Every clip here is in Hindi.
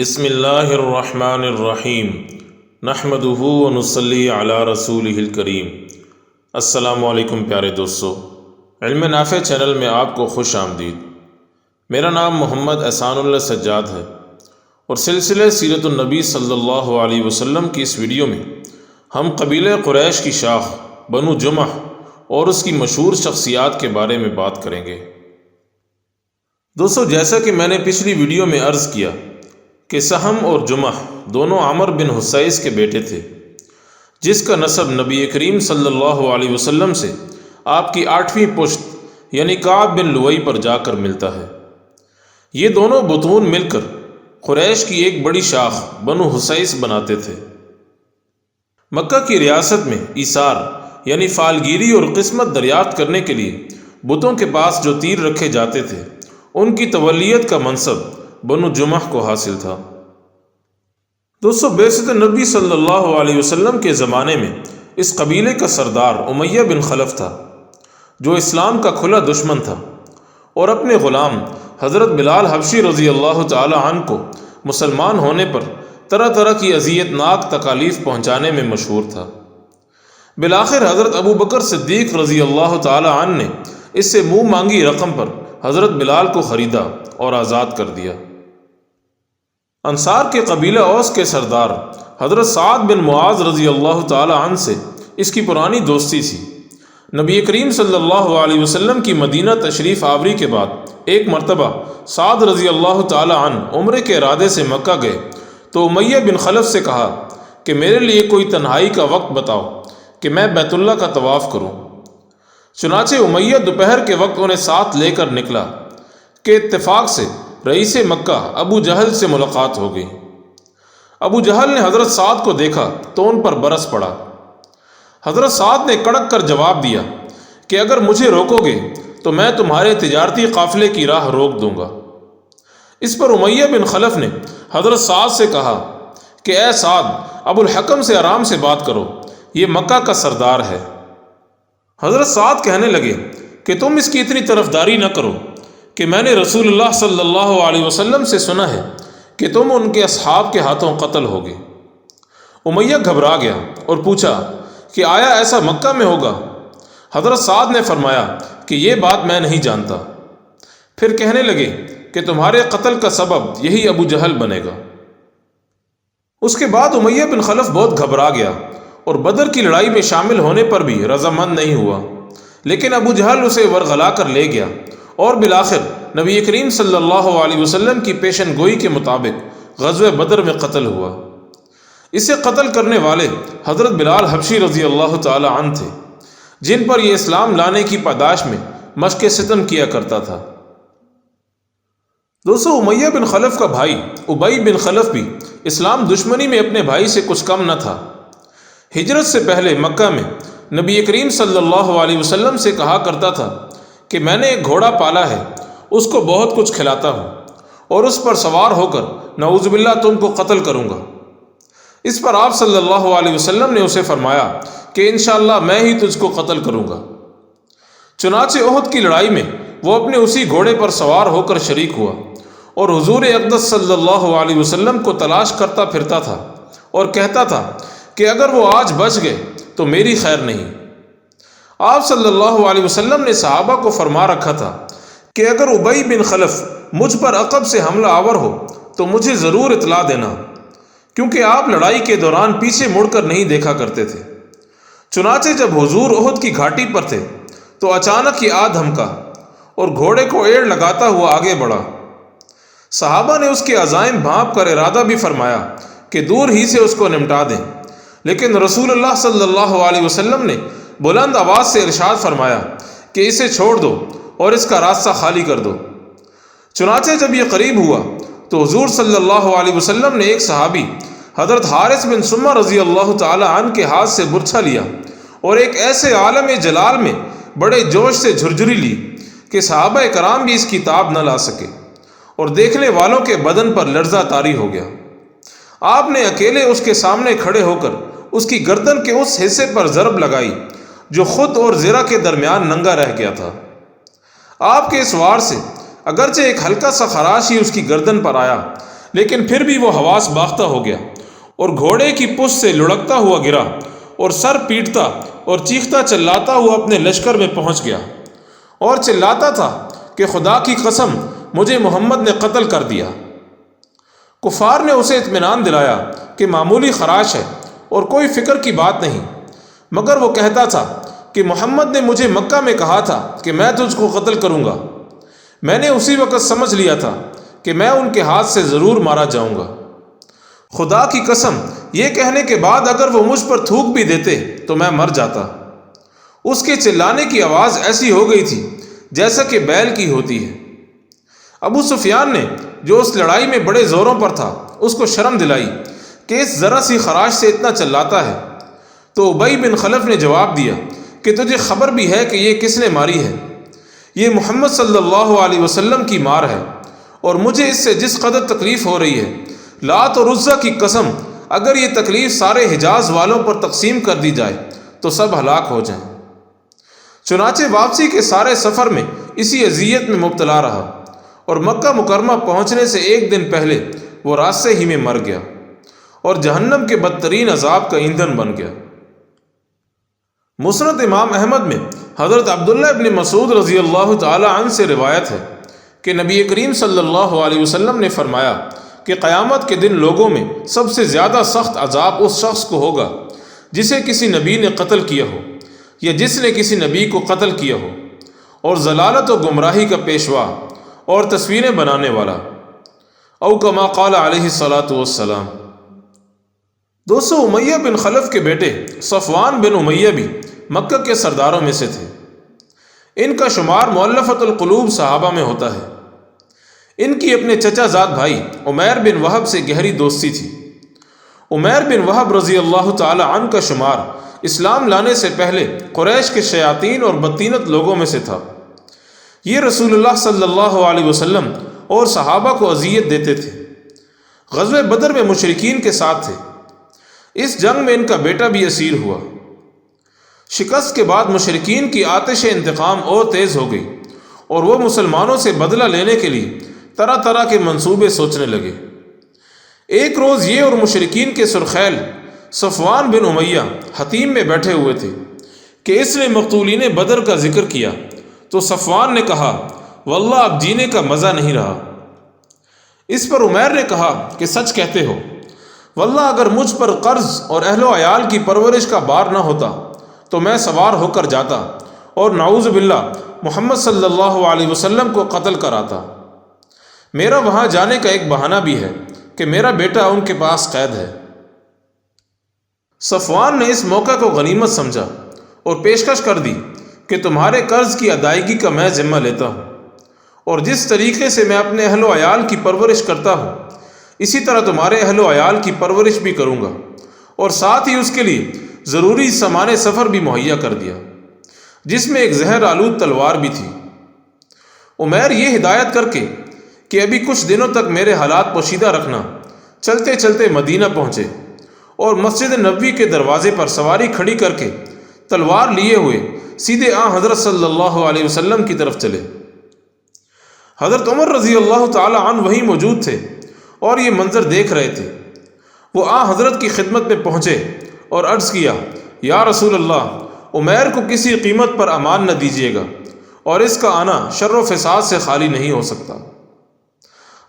बसमीम नहमदहू वनसली अला रसूल करीम। अस्सलाम प्यारे दोस्तों इल्म नाफ़ चैनल में आपको खुश आमदीद। मेरा नाम मोहम्मद एहसानुल्ला सज्जाद है और सिलसिले सीरतुलनबी सल्लल्लाहु अलैहि वसल्लम की इस वीडियो में हम कबील क़ुरैश की शाख बनु जुमह और उसकी मशहूर शख्सियात के बारे में बात करेंगे। दोस्तों, जैसा कि मैंने पिछली वीडियो में अर्ज़ किया कि सहम और जुमह दोनों आमर बिन हुसैस के बेटे थे, जिसका नसब नबी करीम सल्लल्लाहु अलैहि वसल्लम से आपकी आठवीं पुश्त, यानी काब बिन लुई पर जाकर मिलता है। ये दोनों बतून मिलकर कुरैश की एक बड़ी शाख बनु हुसैस बनाते थे। मक्का की रियासत में ईसार, यानी फालगिरी और किस्मत दरियाफ्त करने के लिए बुतों के पास जो तीर रखे जाते थे, उनकी तवलियत का मनसब बनु जुमह को हासिल था। दोस्तों बेसत नबी सल्लल्लाहु अलैहि वसल्लम के ज़माने में इस कबीले का सरदार उमैया बिन खलफ था, जो इस्लाम का खुला दुश्मन था और अपने ग़ुलाम हज़रत बिलाल हबशी रज़ी अल्लाह तन को मुसलमान होने पर तरह तरह की अजियतनाक तकालीफ पहुँचाने में मशहूर था। बिलाखिर हज़रत अबू बकर सिद्दीक रज़ी अल्लाह तन ने इससे मुँह मांगी रकम पर हज़रत बिलाल को ख़रीदा और आज़ाद कर दिया। अंसार के कबीले औस के सरदार, हज़रत साद बिन मुआज रज़ी अल्लाह तन से इसकी पुरानी दोस्ती थी। नबी करीम सल्लल्लाहु अलैहि वसल्लम की मदीना तशरीफ़ आवरी के बाद एक मरतबा साद रज़ी अल्लाह तन उम्र के इरादे से मक्का गए। तो उमैया बिन खलफ से कहा कि मेरे लिए कोई तन्हाई का वक्त बताओ कि मैं बैतुल्ला का तवाफ़ करूँ। चुनाचे उमैया दोपहर के वक्त उन्हें साथ लेकर निकला कि इत्तेफाक से रईस मक्का अबू जहल से मुलाकात हो गई। अबू जहल ने हज़रत साद को देखा तो उन पर बरस पड़ा। हज़रत साद ने कड़क कर जवाब दिया कि अगर मुझे रोकोगे तो मैं तुम्हारे तिजारती काफ़िले की राह रोक दूँगा। इस पर उमैया बिन खलफ ने हज़रत साद से कहा कि, ए साद, अबुल हकम से आराम से बात करो, ये मक्का का सरदार है। हज़रत साद कहने लगे कि, तुम इसकी इतनी तरफदारी न करो कि मैंने रसूलुल्लाह सल्लल्लाहु अलैहि वसल्लम से सुना है कि तुम उनके असहाब के हाथों कत्ल होगे। उमैया घबरा गया और पूछा कि आया ऐसा मक्का में होगा? हज़रत साद ने फरमाया कि ये बात मैं नहीं जानता। फिर कहने लगे कि तुम्हारे कत्ल का सबब यही अबू जहल बनेगा। उसके बाद उमैया बिन खलफ बहुत घबरा गया और बदर की लड़ाई में शामिल होने पर भी रजामंद नहीं हुआ। लेकिन अबू जहल उसे वरगला कर ले गया और बिलाखिर नबी करीम सल्लल्लाहु अलैहि वसल्लम की पेशन गोई के मुताबिक गजब बदर में कत्ल हुआ। इसे कत्ल करने वाले हज़रत बिलाल हबशी रज़ी अल्लाह तन थे, जिन पर यह इस्लाम लाने की पादाश में मशक सितम किया करता था। दोस्तों, उमैया बिन खलफ का भाई उबई बिन खलफ भी इस्लाम दुश्मनी में अपने भाई से कुछ कम न था। हिजरत से पहले मक्का में नबी करीम सल्लल्लाहु अलैहि वसल्लम से कहा करता था कि मैंने एक घोड़ा पाला है, उसको बहुत कुछ खिलाता हूँ और उस पर सवार होकर नवज़बिल्ला तुमको कत्ल करूँगा। इस पर आप सल्लल्लाहु अलैहि वसल्लम ने उसे फरमाया कि इन मैं ही तुझको कत्ल करूँगा। चुनाचे ओहद की लड़ाई में वो अपने उसी घोड़े पर सवार होकर शरीक हुआ और हजूर अकदस सल्लल्लाहु अलैहि वसल्लम को तलाश करता फिरता था और कहता था कि अगर वो आज बच गए तो मेरी खैर नहीं। आप सल्लल्लाहु अलैहि वसल्लम ने सहाबा को फरमा रखा था कि अगर उबई बिन खलफ मुझ पर अकब से हमला आवर हो तो मुझे ज़रूर इतला देना, क्योंकि आप लड़ाई के दौरान पीछे मुड़कर नहीं देखा करते थे। चुनाचे जब हुजूर ओहद की घाटी पर थे तो अचानक ही आ धमका और घोड़े को एड़ लगाता हुआ आगे बढ़ा। सहाबा ने उसके अजायम भाप कर इरादा भी फरमाया कि दूर ही से उसको निमटा दें, लेकिन रसूलुल्लाह सल्लल्लाहु अलैहि वसल्लम ने बुलंद आवाज़ से इरशाद फरमाया कि इसे छोड़ दो और इसका रास्ता खाली कर दो। चुनाचे जब यह करीब हुआ तो हजूर सल्लल्लाहु अलैहि ने एक सहाबी हज़रत हारिस बिन सुम्मा रज़ी अल्लाह तन के हाथ से बुरछा लिया और एक ऐसे आलम जलाल में बड़े जोश से झुरझुरी ली कि सहाबा कराम भी इसकी ताब न ला सके और देखने वालों के बदन पर लर्जा तारी हो गया। आपने अकेले उसके सामने खड़े होकर उसकी गर्दन के उस हिस्से पर ज़रब लगाई जो खुद और ज़रा के दरमियान नंगा रह गया था। आपके इस वार से अगरचे एक हल्का सा खराश ही उसकी गर्दन पर आया, लेकिन फिर भी वो हवास बाख्ता हो गया और घोड़े की पुश से लुढ़कता हुआ गिरा और सर पीटता और चीखता चिल्लाता हुआ अपने लश्कर में पहुँच गया और चिल्लाता था कि खुदा की कसम, मुझे मोहम्मद ने कत्ल कर दिया। कुफार ने उसे इतमान दिलाया कि मामूली खराश है और कोई फ़िक्र की बात नहीं। मगर वो कहता था कि मोहम्मद ने मुझे मक्का में कहा था कि मैं तुझको कत्ल करूँगा। मैंने उसी वक़्त समझ लिया था कि मैं उनके हाथ से ज़रूर मारा जाऊँगा। खुदा की कसम, ये कहने के बाद अगर वो मुझ पर थूक भी देते तो मैं मर जाता। उसके चिल्लाने की आवाज़ ऐसी हो गई थी, जैसा कि बैल की होती है। अबू सुफियान ने, जो उस लड़ाई में बड़े ज़ोरों पर था, उसको शर्म दिलाई कि इस ज़रा सी खराश से इतना चिल्लाता है। तो उबई बिन खलफ ने जवाब दिया कि तुझे खबर भी है कि ये किसने मारी है ये मोहम्मद सल्लल्लाहु अलैहि वसल्लम की मार है और मुझे इससे जिस कदर तकलीफ़ हो रही है, लात और उज़्ज़ा की कसम, अगर ये तकलीफ़ सारे हिजाज वालों पर तकसीम कर दी जाए तो सब हलाक हो जाएँ। चुनाचे वापसी के सारे सफ़र में इसी अजियत में मुबतला रहा और मक्का मुकरमा पहुँचने से एक दिन पहले वो रास्ते ही में मर गया और जहन्नम के बदतरीन अजाब का ईंधन बन गया मुसरत इमाम अहमद में हज़रत अब्दुल्ला इबन मसूद रज़ी अल्लाह तन से रिवायत है कि नबी करीम सल्लल्लाहु अलैहि ने फरमाया कि क़यामत के दिन लोगों में सबसे ज़्यादा सख्त अजाब उस शख्स को होगा जिसे किसी नबी ने कत्ल किया हो या जिसने किसी नबी को कत्ल किया हो और जलालत और गुमराही का पेशवा और तस्वीरें बनाने वाला। अवकमा काला सलाम दोस्तों, उमैया बिन खलफ के बेटे सफ़वान बिन उमैया भी मक्का के सरदारों में से थे। इनका शुमार मौलफ़तुल्क़लूब सहाबा में होता है। इनकी अपने चचा ज़ात भाई उमैर बिन वहब से गहरी दोस्ती थी। उमैर बिन वहब रज़ी अल्लाह तन का शुमार इस्लाम लाने से पहले कुरैश के शयातीन और बदतीनत लोगों में से था। ये रसूलुल्लाह सल्लल्लाहु अलैहि वसल्लम और सहाबा को अजियत देते थे। गजब बदर में मुशरकिन के साथ थे। इस जंग में इनका बेटा भी असीर हुआ। शिकस्त के बाद मुशरकिन की आतिश इंतकाम और तेज़ हो गई और वह मुसलमानों से बदला लेने के लिए तरह तरह के मंसूबे सोचने लगे। एक रोज़ ये और मुशरकिन के सुरखैल सफ़वान बिन उमैया हतीम में बैठे हुए थे कि इसने मकतूलिन बदर का ज़िक्र किया। तो सफ़वान ने कहा वल्ला अब जीने का मज़ा नहीं रहा। इस पर उमैर ने कहा कि, सच कहते हो वल्ला अगर मुझ पर कर्ज और अहलो अयाल की परवरिश का बार न होता तो मैं सवार होकर जाता और नाउज़ बिल्ला मोहम्मद सल्लल्लाहु अलैहि वसल्लम को कत्ल कराता। मेरा वहाँ जाने का एक बहाना भी है कि मेरा बेटा उनके पास कैद है। सफ़वान ने इस मौका को गनीमत समझा और पेशकश कर दी कि तुम्हारे कर्ज की अदायगी का मैं ज़िम्मा लेता हूँ और जिस तरीके से मैं अपने अहलो अयाल की परवरिश करता हूँ इसी तरह तुम्हारे अहलो अयाल की परवरिश भी करूँगा। और साथ ही उसके लिए ज़रूरी सामान सफ़र भी मुहैया कर दिया, जिसमें एक जहर आलूद तलवार भी थी। उमैर ये हिदायत करके कि अभी कुछ दिनों तक मेरे हालात पोशीदा रखना चलते चलते मदीना पहुँचे और मस्जिद नबी के दरवाजे पर सवारी खड़ी करके तलवार लिए हुए सीधे आ हज़रत सल्लल्लाहु अलैहि वसल्लम की तरफ़ चले। हज़रत उमर रज़ी अल्लाह तन वहीं मौजूद थे। और ये मंज़र देख रहे थे। वो आ हज़रत की खिदमत में पहुँचे और अर्ज़ किया, या रसूल अल्लाह उमैर को किसी कीमत पर अमान न दीजिएगा और इसका आना शर फसाद से खाली नहीं हो सकता।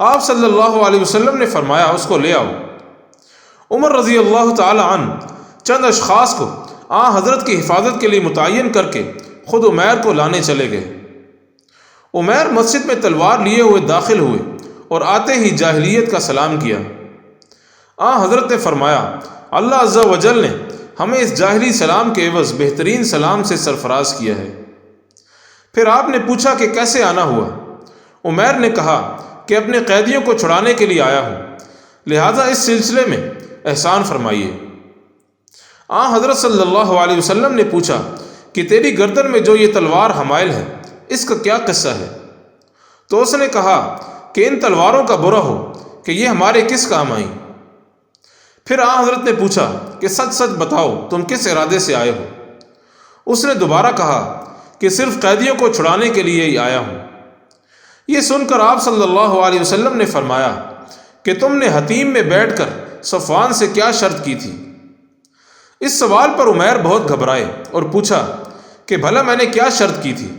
आप सल्लल्लाहु अलैहि वसल्लम ने फरमाया, उसको ले आओ। उमर रज़ी अल्लाह तन चंद अशखास को आ हज़रत की हिफाजत के लिए मुतन करके ख़ुद उमैर को लाने चले गए। उमैर मस्जिद में तलवार लिए हुए दाखिल हुए। और आते ही जाहलीत का सलाम किया। आ, हज़रत ने फरमाया, अल्लाह अज्जा वजल ने हमें इस जाहरी सलाम के एवज़ बेहतरीन सलाम से सरफराज किया है। फिर आपने पूछा कि कैसे आना हुआ? उमैर ने कहा कि अपने कैदियों को छुड़ाने के लिए आया हूँ। लिहाजा इस सिलसिले में एहसान फरमाइए। आ, हज़रत सल्लल्लाहु अलैहि वसल्लम ने पूछा कि तेरी गर्दन में जो ये तलवार हमायल है, इसका क्या किस्सा है? तो उसने कहा कि इन तलवारों का बुरा हो कि ये हमारे किस काम आई? फिर आ हज़रत ने पूछा कि सच सच बताओ, तुम किस इरादे से आए हो? उसने दोबारा कहा कि सिर्फ़ कैदियों को छुड़ाने के लिए ही आया हूँ। ये सुनकर आप सल्लल्लाहु अलैहि वसल्लम ने फरमाया कि तुमने हतीम में बैठकर सफ़वान से क्या शर्त की थी? इस सवाल पर उमैर बहुत घबराए और पूछा कि भला मैंने क्या शर्त की थी?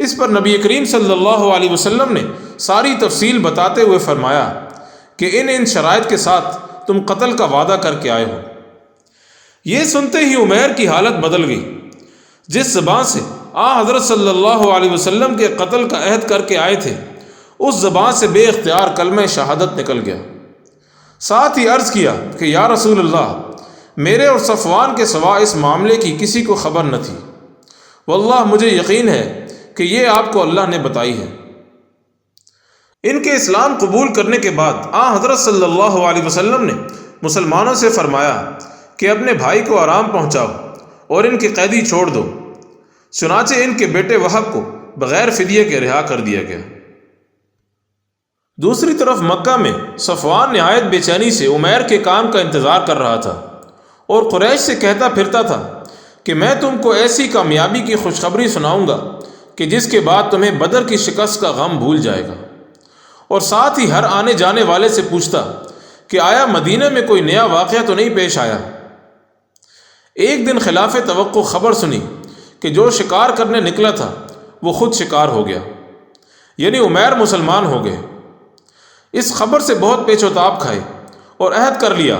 इस पर नबी करीम सल्लल्लाहु अलैहि वसल्लम ने सारी तफसील बताते हुए फरमाया कि इन इन शराइत के साथ तुम कत्ल का वादा करके आए हो। ये सुनते ही उमेर की हालत बदल गई, जिस जबान से आ हज़रत सल्लल्लाहु अलैहि वसल्लम के कत्ल का अहद करके आए थे, उस जबान से बेख्तियार कलम शहादत निकल गया। साथ ही अर्ज़ किया कि या रसूल अल्लाह मेरे और सफ़वान के सवा इस मामले की किसी को खबर न थी। वल्लाह, मुझे यकीन है कि ये आपको अल्लाह ने बताई है। इनके इस्लाम कबूल करने के बाद आ हज़रत सल्लल्लाहु अलैहि वसल्लम ने मुसलमानों से फरमाया कि अपने भाई को आराम पहुंचाओ और इनके कैदी छोड़ दो। सुनाचे इनके बेटे वहब को बग़ैर फिदिये के रिहा कर दिया गया। दूसरी तरफ़ मक्का में सफ़वान नहायत बेचैनी से उमैर के काम का इंतज़ार कर रहा था और कुरैश से कहता फिरता था कि मैं तुमको ऐसी कामयाबी की खुशखबरी सुनाऊँगा कि जिसके बाद तुम्हें बदर की शिकस्त का गम भूल जाएगा। और साथ ही हर आने जाने वाले से पूछता कि आया मदीने में कोई नया वाक़ तो नहीं पेश आया? एक दिन खिलाफ तो खबर सुनी कि जो शिकार करने निकला था, वो खुद शिकार हो गया। यानी उमैर मुसलमान हो गए। इस खबर से बहुत पेचोताब खाए और अहद कर लिया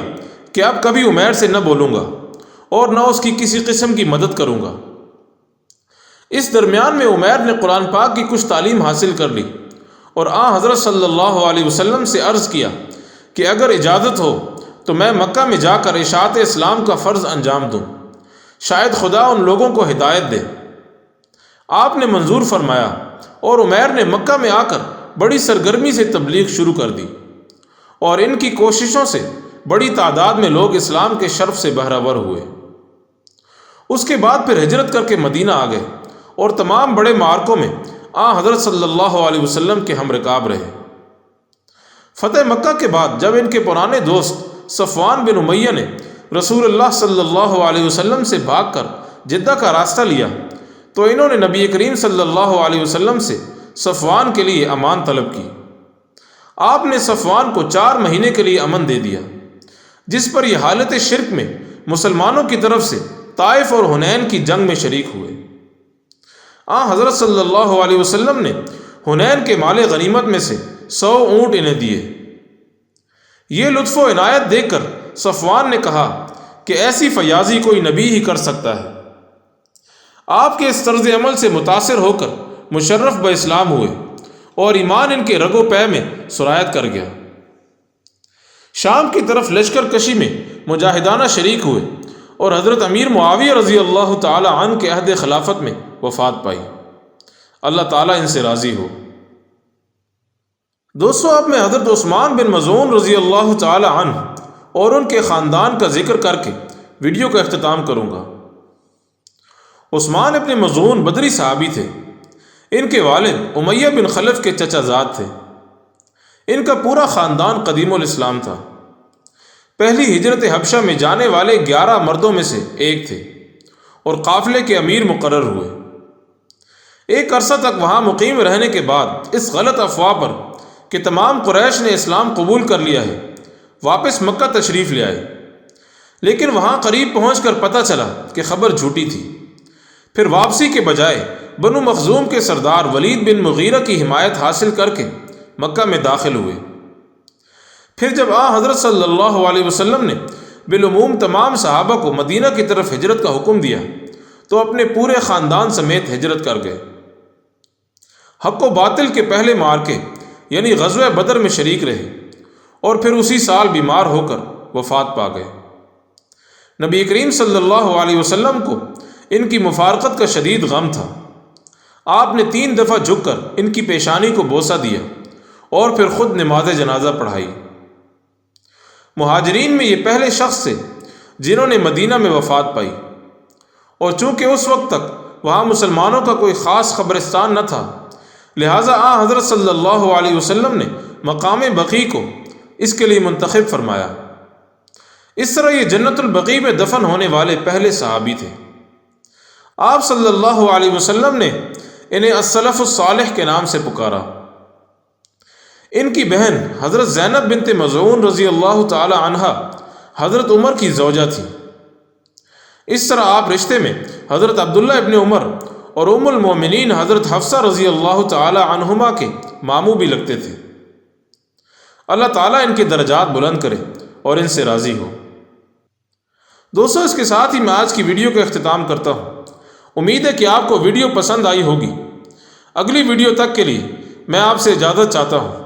कि अब कभी उमैर से न बोलूँगा और न उसकी किसी किस्म की मदद करूँगा। इस दरमियान में उमैर ने कुरान पाक की कुछ तालीम हासिल कर ली। और आ हज़रत सल्लल्लाहु अलैहि वसल्लम से अर्ज़ किया कि अगर इजाज़त हो तो मैं मक्का में जाकर इशात इस्लाम का फ़र्ज़ अंजाम दूँ। शायद खुदा उन लोगों को हिदायत दे। आपने मंजूर फरमाया और उमैर ने मक्का में आकर बड़ी सरगर्मी से तबलीग शुरू कर दी और इनकी कोशिशों से बड़ी तादाद में लोग इस्लाम के शर्फ से बहरावर हुए। उसके बाद फिर हिजरत करके मदीना आ गए और तमाम बड़े मार्कों में आ हज़रत सल्लल्लाहु अलैहि वसल्लम के हम रकाब रहे। फ़तेह मक्का के बाद जब इनके पुराने दोस्त सफ़वान बिन उमैया ने रसूल सल्लल्लाहु अलैहि वसल्लम से भागकर जिद्दा का रास्ता लिया तो इन्होंने नबी करीम सल्लल्लाहु अलैहि वसल्लम से सफ़वान के लिए अमान तलब की। आपने सफ़वान को चार महीने के लिए अमन दे दिया, जिस पर यह हालत शिरक में मुसलमानों की तरफ़ से ताइफ और हुनैन की जंग में शरीक हुए। आ, हज़रत सल्लल्लाहु अलैहि वसल्लम ने हुनैन के माल गनीमत में से सौ ऊँट इन्हें दिए। ये लुत्फ़ इनायत देखकर सफ़वान ने कहा कि ऐसी फयाजी कोई नबी ही कर सकता है। आपके इस तर्ज अमल से मुतासर होकर मुशर्रफ ब इस्लाम हुए और ईमान इनके रगो पै में सुरायत कर गया। शाम की तरफ़ लश्कर कशी में मुजाहिदाना शरीक हुए। और हज़रत अमीर मुआविया रज़ी अल्लाह तन के अहद खिलाफत में वफ़ात पाई। अल्लाह ताला इनसे राज़ी हो। दोस्तों, अब मैं हज़रत उस्मान बिन मजून रज़ी अल्लाह तन और उनके ख़ानदान का ज़िक्र करके वीडियो का अख्ताम करूँगा। उस्मान अपने मजून बदरी साहबी थे। इनके वालिद उमैया बिन खलफ के चचाजाद थे। इनका पूरा ख़ानदान कदीम इस्लाम था। पहली हिजरत हबशा में जाने वाले ग्यारह मर्दों में से एक थे और काफ़िले के अमीर मुकर हुए। एक अरसा तक वहाँ मुकीम रहने के बाद इस गलत अफवाह पर कि तमाम कुरैश ने इस्लाम कबूल कर लिया है, वापस मक्का तशरीफ़ ले आए। लेकिन वहाँ करीब पहुँच कर पता चला कि खबर झूठी थी। फिर वापसी के बजाय बनु मखजूम के सरदार वलीद बिन मुगीरा की हिमायत हासिल करके मक्का में दाखिल हुए। फिर जब आ हज़रत सल्लल्लाहु अलैहि वसल्लम ने बिलूम तमाम सहाबा को मदीना की तरफ़ हिजरत का हुक्म दिया तो अपने पूरे ख़ानदान समेत हिजरत कर गए। हक व बातिल के पहले मार्के यानी गजव बदर में शरीक रहे और फिर उसी साल बीमार होकर वफात पा गए। नबी करीम सल्लल्लाहु अलैहि वसल्लम को इनकी मुफारकत का शदीद गम था। आपने तीन दफ़ा झुककर इनकी पेशानी को बोसा दिया और फिर ख़ुद नमाज़ जनाजा पढ़ाई। महाजरीन में ये पहले शख्स थे, जिन्होंने मदीना में वफात पाई। और चूँकि उस वक्त तक वहाँ मुसलमानों का कोई ख़ास खबरस्तान न था, लिहाजा आ हज़रत सल्लल्लाहु अलैहि ने मकाम बकी को इसके लिए मंतखब फरमाया। इस तरह ये जन्नतुलबकी में दफन होने वाले पहले सहाबी थे। आप सल्लल्लाहु वसल्लम ने इन्हें असलफ़ के नाम से पुकारा। इनकी बहन हज़रत जैनब बिनत मजून रज़ी अल्लाह तहा हज़रत उमर की जौजा थी। इस तरह आप रिश्ते में हज़रत अब्दुल्ला इबन उमर और उमुलमोमिन हज़रत हफ्सा रज़ी अल्लाह तहुमा के मामू भी लगते थे। अल्लाह ताला इनके दर्जात बुलंद करे और इनसे राज़ी हो। दोस्तों, इसके साथ ही मैं आज की वीडियो का अख्ताम करता हूँ। उम्मीद है कि आपको वीडियो पसंद आई होगी। अगली वीडियो तक के लिए मैं आपसे इजाज़त चाहता हूँ।